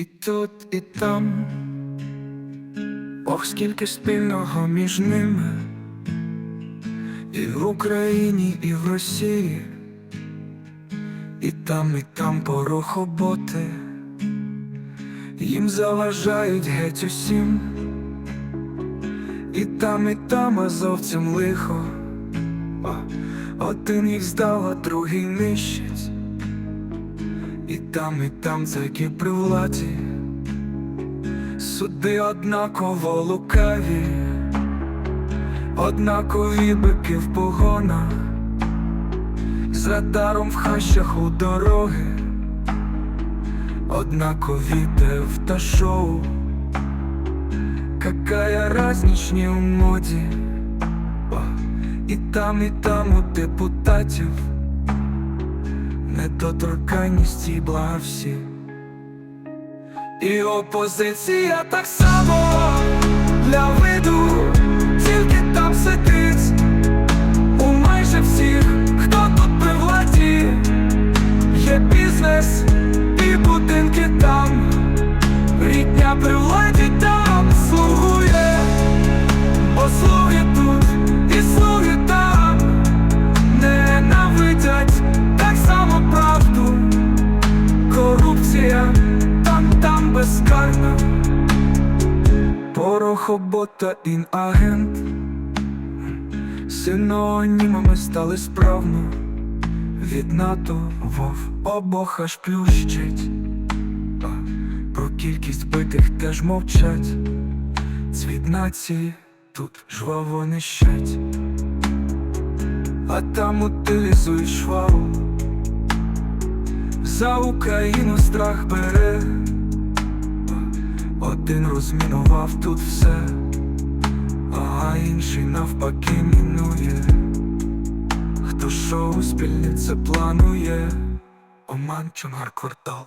І тут, і там, Ох, скільки спільного між ними, і в Україні, і в Росії, і там, і там порохоботи, їм заважають геть усім, і там, і там азовцям лихо, один їх здав, а другий нищить. Там, і там такі при владі, суди однаково лукаві, однакові бики в погонах, з радаром в хащах у дороги, однакові те в та шоу, какая разніч не у моді, і там, і там у депутатів недоторканність і блага всі. І опозиція так само для виду, тільки там сидить у майже всіх, хто тут при владі, є бізнес безкарна, порохобота інагент, синонімами стали справно, від НАТО вов обох аж плющить, про кількість битих теж мовчать, цвіт нації тут жваво нищать. А там утилізують швабу За Україну страх бере Один розмінував тут все, а інший навпаки мінує. Хто шоу спільниця планує? Оман Чонгар квартал